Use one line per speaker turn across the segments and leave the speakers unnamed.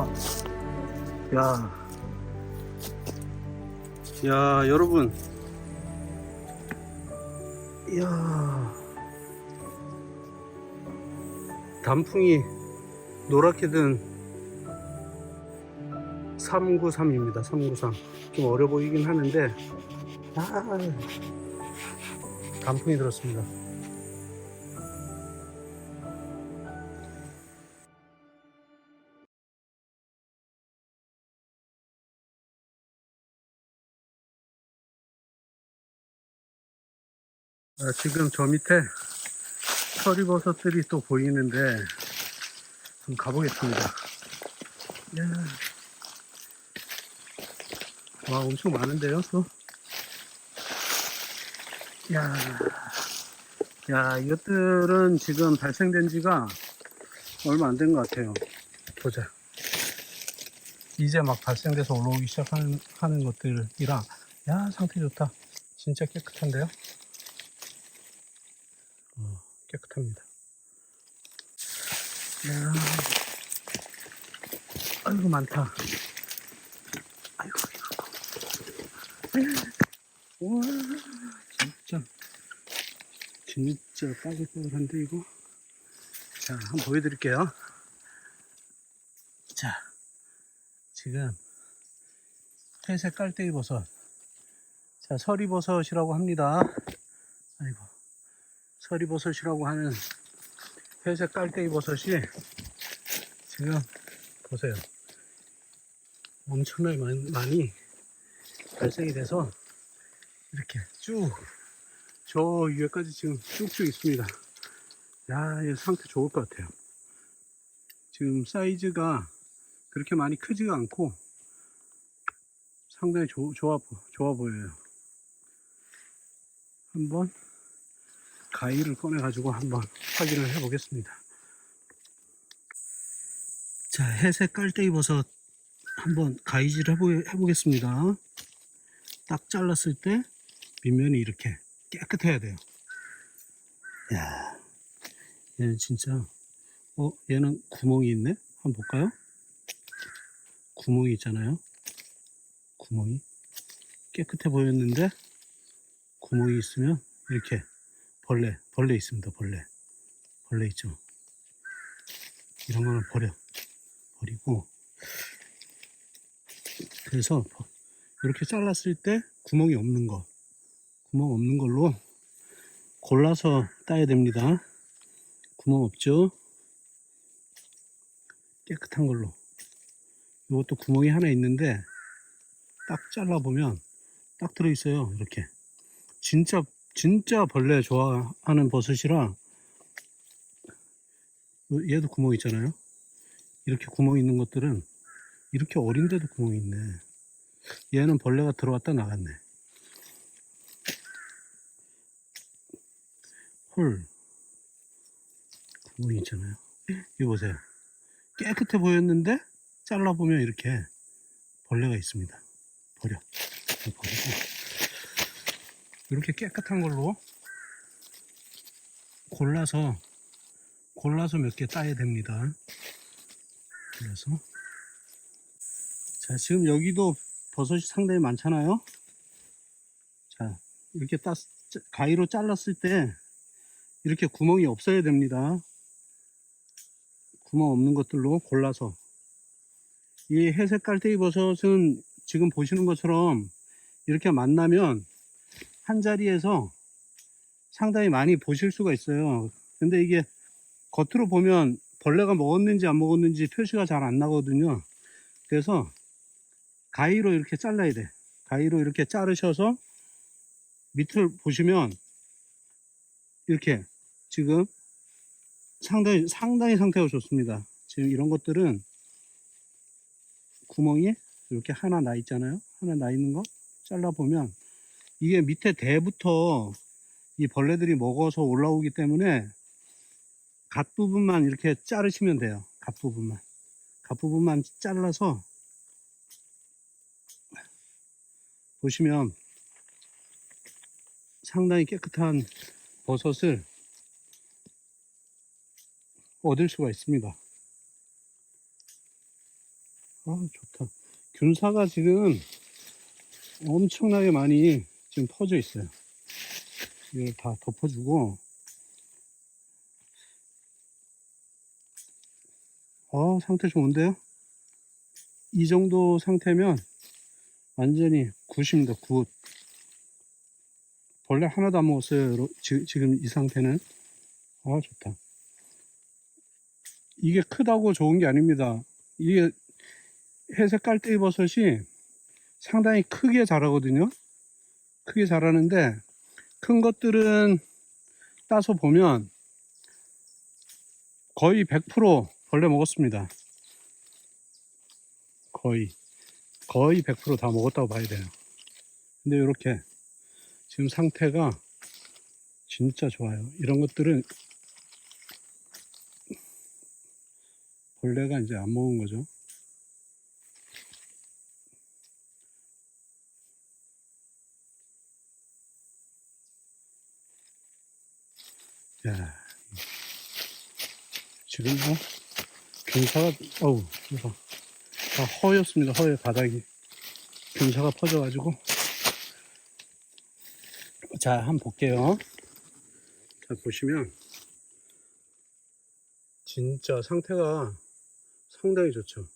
우와. 야. 야, 여러분. 이야. 단풍이 노랗게 든 393입니다. 393. 좀 어려 보이긴 하는데, 아, 단풍이 들었습니다. 아, 지금 저 밑에 철이버섯들이 또 보이는데 좀 가보겠습니다. 야. 와 엄청 많은데요 또. 야, 야 이것들은 지금 발생된 지가 얼마 안 된 것 같아요. 보자. 이제 막 발생돼서 올라오기 시작하는 하는 것들이라 야 상태 좋다. 진짜 깨끗한데요? 어, 깨끗합니다. 야, 아이고 많다. 아이고. 우와, 진짜, 진짜 빠글빠글한데 이거. 자, 한번 보여드릴게요. 자, 지금 회색 깔때기 버섯. 자, 서리 버섯이라고 합니다. 아이고. 서리버섯이라고 하는 회색 깔때기 버섯이 지금 보세요. 엄청나게 많- 많이 발생이 돼서 이렇게 쭉 저 위에까지 지금 쭉쭉 있습니다. 야, 이 상태 좋을 것 같아요. 지금 사이즈가 그렇게 많이 크지가 않고 상당히 조- 좋아, 보- 좋아 보여요. 한번 가위를 꺼내 가지고 한번 확인을 해 보겠습니다. 자, 회색 깔때기 버섯 한번 가위질 해보, 해보겠습니다. 딱 잘랐을 때 밑면이 이렇게 깨끗해야 돼요. 야, 얘는 진짜 어, 얘는 구멍이 있네. 한번 볼까요? 구멍이 있잖아요. 구멍이 깨끗해 보였는데 구멍이 있으면 이렇게 벌레, 벌레 있습니다. 벌레. 벌레 있죠. 이런 거는 버려. 버리고. 그래서 이렇게 잘랐을 때 구멍이 없는 거. 구멍 없는 걸로 골라서 따야 됩니다. 구멍 없죠? 깨끗한 걸로. 이것도 구멍이 하나 있는데 딱 잘라보면 딱 들어있어요. 이렇게. 진짜 진짜 벌레 좋아하는 버섯이라 얘도 구멍 있잖아요. 이렇게 구멍 있는 것들은 이렇게 어린데도 구멍이 있네. 얘는 벌레가 들어왔다 나갔네. 홀 구멍이 있잖아요. 이거 보세요. 깨끗해 보였는데 잘라보면 이렇게 벌레가 있습니다. 버려. 버리고 이렇게 깨끗한 걸로 골라서 골라서 몇 개 따야 됩니다. 그래서 자 지금 여기도 버섯이 상당히 많잖아요. 자 이렇게 따 가위로 잘랐을 때 이렇게 구멍이 없어야 됩니다. 구멍 없는 것들로 골라서 이 회색 깔때기 버섯은 지금 보시는 것처럼 이렇게 만나면 한 자리에서 상당히 많이 보실 수가 있어요. 근데 이게 겉으로 보면 벌레가 먹었는지 안 먹었는지 표시가 잘 안 나거든요. 그래서 가위로 이렇게 잘라야 돼. 가위로 이렇게 자르셔서 밑을 보시면 이렇게 지금 상당히 상당히 상태가 좋습니다. 지금 이런 것들은 구멍이 이렇게 하나 나 있잖아요. 하나 나 있는 거 잘라 보면 이게 밑에 대부터 이 벌레들이 먹어서 올라오기 때문에 갓 부분만 이렇게 자르시면 돼요. 갓 부분만. 갓 부분만 잘라서 보시면 상당히 깨끗한 버섯을 얻을 수가 있습니다. 아, 좋다. 균사가 지금 엄청나게 많이 지금 퍼져 있어요. 이걸 다 덮어주고, 어, 상태 좋은데요? 이 정도 상태면 완전히 굿입니다, 굿. 벌레 하나도 안 먹었어요, 지금 이 상태는. 아, 좋다. 이게 크다고 좋은 게 아닙니다. 이게 회색 깔대기 버섯이 상당히 크게 자라거든요. 크게 자라는데 큰 것들은 따서 보면 거의 100% 벌레 먹었습니다. 거의 거의 100%다 먹었다고 봐야 돼요. 근데 이렇게 지금 상태가 진짜 좋아요. 이런 것들은 벌레가 이제 안 먹은 거죠. 야, 지금 뭐 균사가 어우 이거 다 허였습니다. 허에 바닥이 균사가 퍼져가지고 자 한번 볼게요. 자 보시면 진짜 상태가 상당히 좋죠.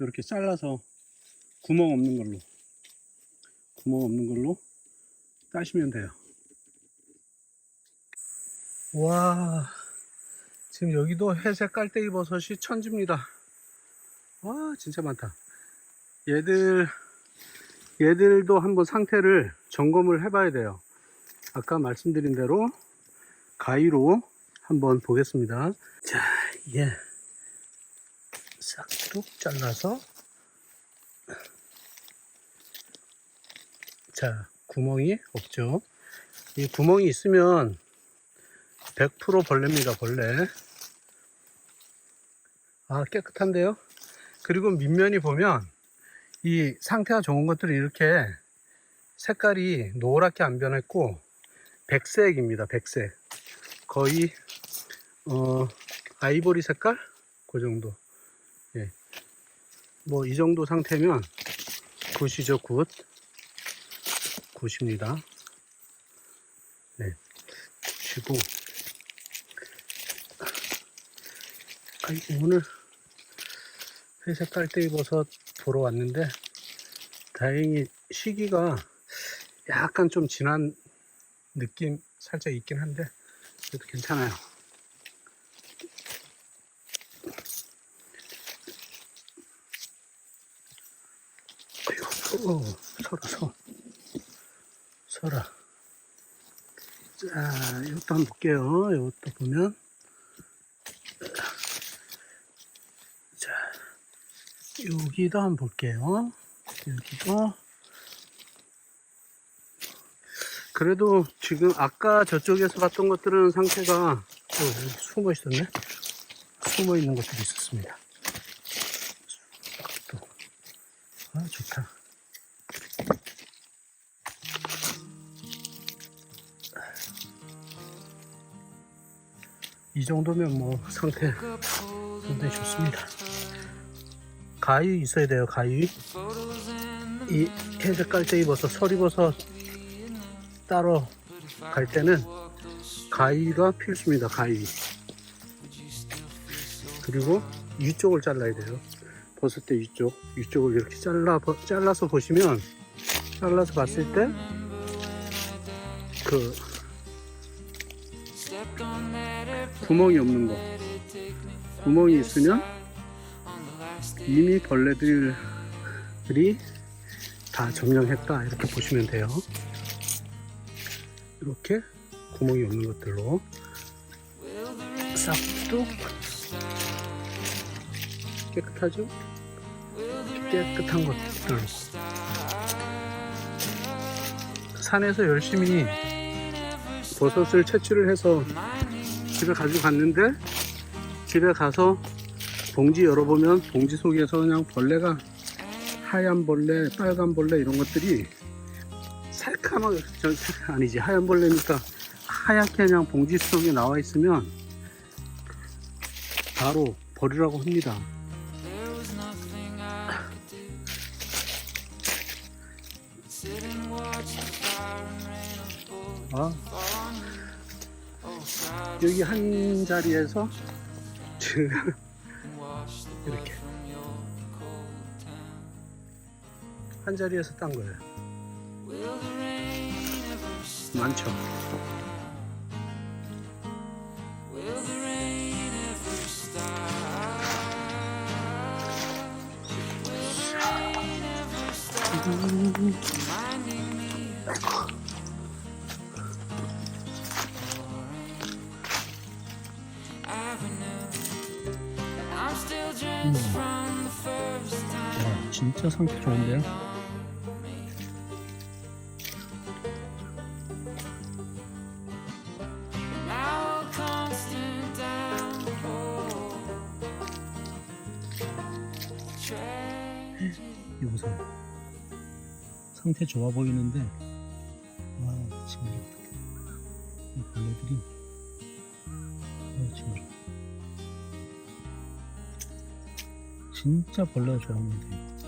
이렇게 잘라서 구멍 없는 걸로 구멍 없는 걸로 따시면 돼요. 와 지금 여기도 회색 깔때기 버섯이 천지입니다. 와 진짜 많다. 얘들 얘들도 한번 상태를 점검을 해 봐야 돼요. 아까 말씀드린 대로 가위로 한번 보겠습니다. 자, 이게 싹둑 잘라서 자, 구멍이 없죠. 이 구멍이 있으면 100% 벌레입니다, 벌레. 아, 깨끗한데요? 그리고 밑면이 보면 이 상태가 좋은 것들은 이렇게 색깔이 노랗게 안 변했고 백색입니다, 백색. 거의 어, 아이보리 색깔? 그 정도. 예. 뭐, 이 정도 상태면 굿이죠, 굿. 굿입니다. 네. 굿이고. 아이고, 오늘 회색 깔때기 버섯 보러 왔는데, 다행히 시기가 약간 좀 지난 느낌 살짝 있긴 한데, 그래도 괜찮아요. 어, 서라, 서. 서라. 자, 이것도 한번 볼게요. 이것도 보면. 자, 여기도 한번 볼게요. 여기도. 그래도 지금 아까 저쪽에서 봤던 것들은 상태가 어, 숨어 있었네. 숨어 있는 것들이 있었습니다. 또. 아, 좋다. 이 정도면 뭐 상태 상당히 좋습니다. 가위 있어야 돼요, 가위. 이 회색 깔때기 버섯, 서리버섯 따러 갈 때는 가위가 필수입니다, 가위. 그리고 위쪽을 잘라야 돼요. 버섯대 위쪽, 위쪽을 이렇게 잘라, 잘라서 보시면, 잘라서 봤을 때, 그, 구멍이 없는 거. 구멍이 있으면 이미 벌레들이 다 점령했다. 이렇게 보시면 돼요. 이렇게 구멍이 없는 것들로 싹둑 깨끗하죠? 깨끗한 것들로 산에서 열심히 버섯을 채취를 해서 집에 가지고 갔는데 집에 가서 봉지 열어보면 봉지 속에서 그냥 벌레가 하얀 벌레, 빨간 벌레 이런 것들이 살카하게 저 아니지 하얀 벌레니까 하얗게 그냥 봉지 속에 나와 있으면 바로 버리라고 합니다. 아, 여기 한 자리에서 지금 이렇게. 한 자리에서 딴 거예요. 많죠. 야, 진짜 상태 좋은데요?
Now a constant downpour. Tragedy.
이 보세요. 상태 좋아 보이는데, 와, 징그러. 이 벌레들이, 와, 징그 진짜 벌레가 좋아하면 돼요.